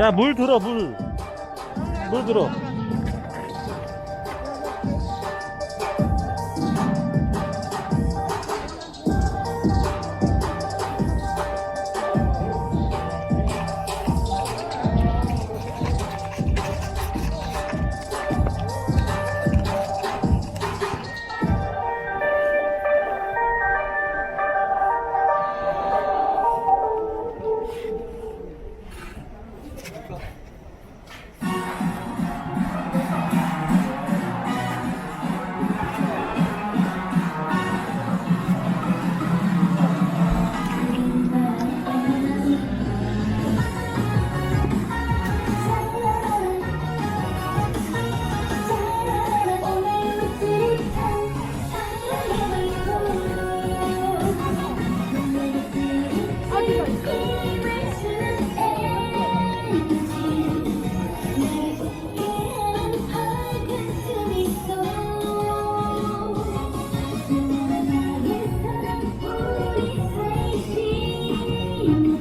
야, 물 들어, 물. 물 들어. you.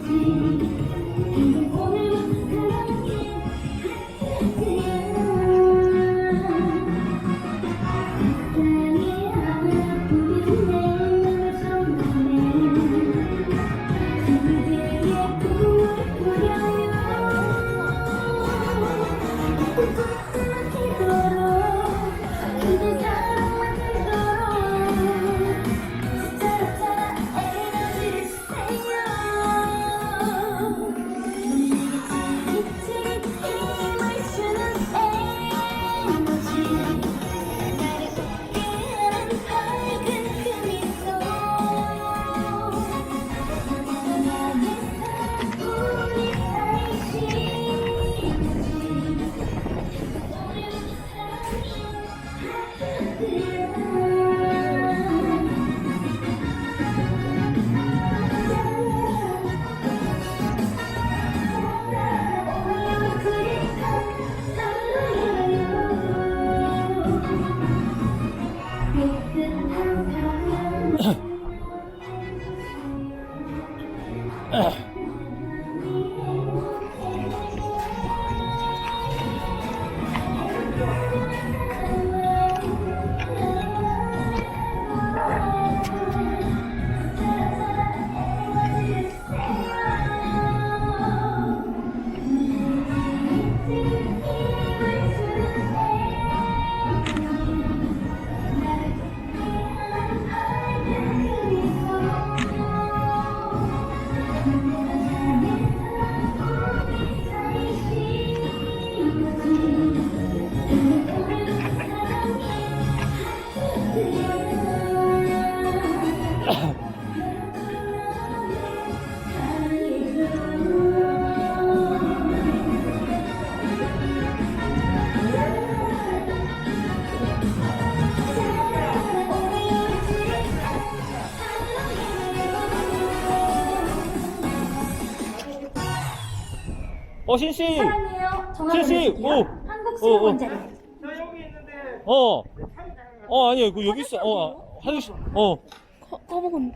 어. 어, 신씨! 사랑해요. 실시! 드릴게요. 오! 한국 오, 오. 수영원제. 어. 어, 아니야. 그 여기 있어. 어, 하유씨. 어. 꺼먹은.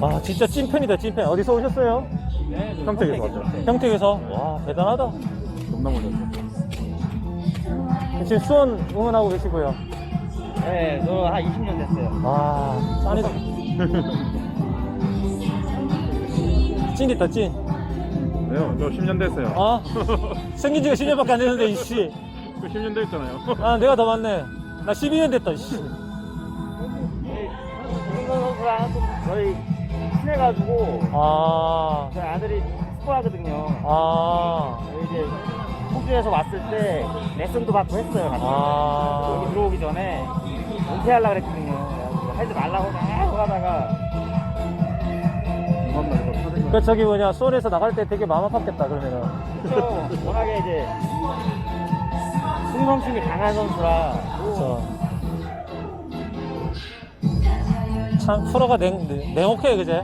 아, 진짜 찐팬이다, 찐팬. 어디서 오셨어요? 네, 평택에서 왔죠. 평택에서? 와, 대단하다. 겁나 몰랐어. 지금 수원 응원하고 계시고요. 네, 저 한 20년 됐어요. 아, 짠이다. 찐이다, 찐. 네요, 저 10년 됐어요. 아, 생긴 지가 10년밖에 안 됐는데, 이씨. 그 10년 됐잖아요. 아, 내가 더 많네. 나 12년 됐다, 이씨. 선수랑 좀 저희 친해가지고 아, 저희 아들이 스포하거든요. 아, 저희 이제 호주에서 왔을 때 레슨도 받고 했어요. 같이. 아. 여기 들어오기 전에 은퇴하려고 그랬거든요. 그래가지고 하지 말라고 계속 하다가 그 저기 뭐냐, 수원에서 나갈 때 되게 마음 아팠겠다, 그러면은. 그래서 워낙에 이제 승성심이 강한 선수라 그쵸. 참 프로가 냉, 냉- 냉혹해 그제?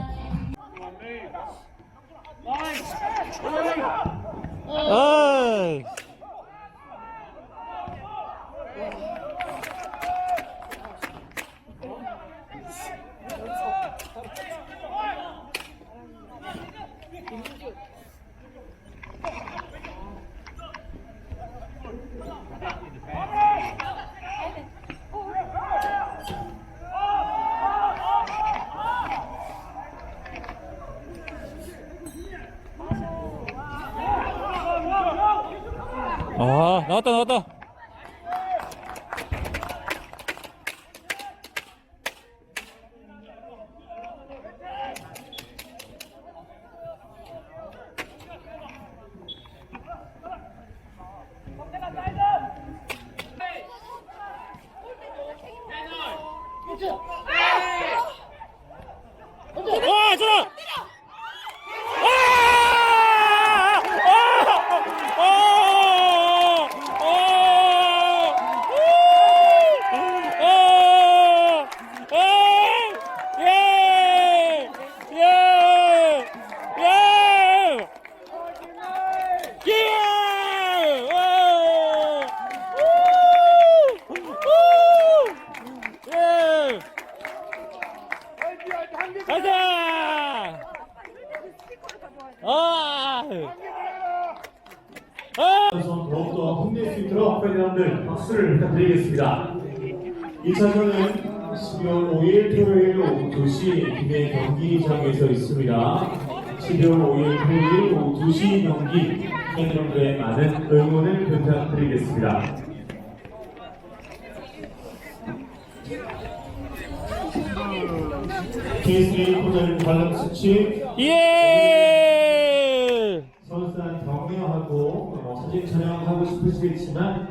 어이. 아 나왔다 나왔다 가자! 아! 아! 더욱더 힘낼 수 있도록 팬여러분들 박수를 부탁드리겠습니다. 2차전은 12월 5일 토요일 오후 2시 김해 경기장에서 있습니다. 12월 5일 토요일 오후 2시 경기 팬 여러분들의 많은 응원을 부탁드리겠습니다. K3 포절 관람 수치 예! 선수단 격려하고 어, 사진 촬영하고 싶으시겠지만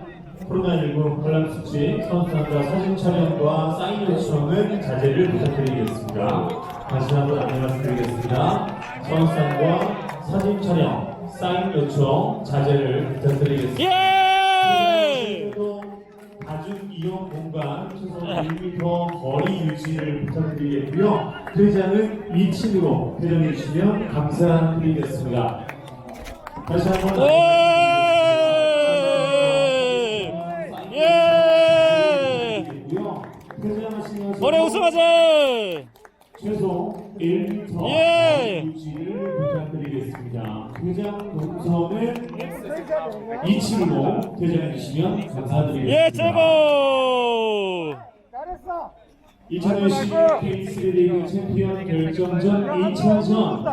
코로나19 관람 수치 선수단과 사진 촬영과 사인 요청은 자제를 부탁드리겠습니다. 다시 한번 안내 말씀드리겠습니다. 선수단과 사진 촬영, 사인 요청 자제를 부탁드리겠습니다. 예! 2m 거리 유지를 부탁드리겠고요. 회장은 미친으로 표정해 주시면 감사드리겠습니다. 다시 한번 예! 예! 머리 우승하자! 최소 1m 예! 유지를 부탁드리겠습니다. 회장 동선을 예, 이치로 퇴장해 주시면 감사드리겠습니다. 예, 최고! 2020 K3 리그 챔피언 결정전 2차전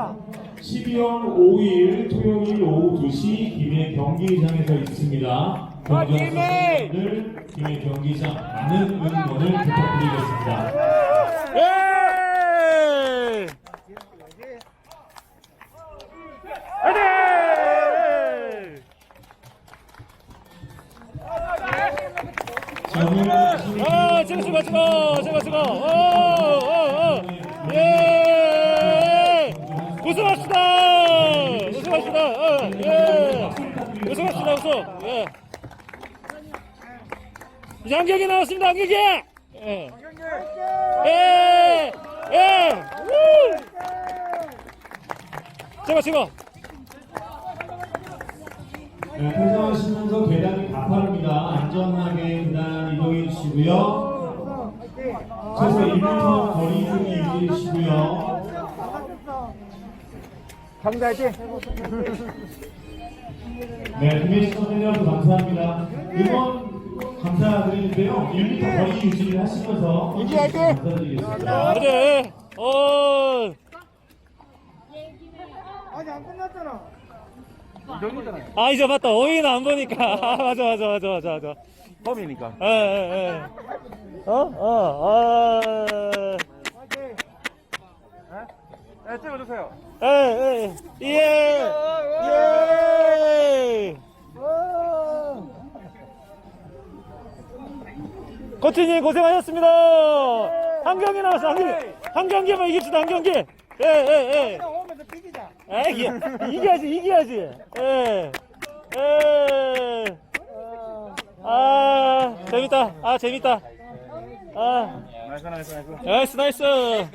12월 5일 토요일 오후 2시 김해 경기장에서 있습니다. 경기장을 김해 경기장 많은 응원을 부탁드리겠습니다. 아, 제가 수고, 수고, 제가 수고. 오, 오, 오. 예! 우승합시다! 우승합시다! 어, 예! 우승합시다, 우승! 예! 경기 나왔습니다, 한 경기! 예! 예! 예! 우! 제가, 제가. 네, 퇴장하시면서 계단이 가파릅니다. 안전하게 계단 이동해 주시고요. 최소 1m 거리 두기 유지해 주시고요. 네, 김혜식 선생님 감사합니다. 응원 감사드리는데요. 1m 거리 유지를 하시면서 감사드리겠습니다. 그래. 어. 아 이제 맞다 오이는 안 보니까 아, 맞아 맞아 맞아 맞아 맞아 펌이니까. 예예예 어어 네, 찍어주세요. 예예 예 예. 코치님 고생하셨습니다. 한 경기 나왔어 한 경기 한 경기만 이깁시다 한 경기. 예예 예. 아, 이기, 이겨야지, 이겨야지. 예. 예. 아, 재밌다. 아, 재밌다. 아, 나이스, 나이스, 나이스. 나이스, 나이스.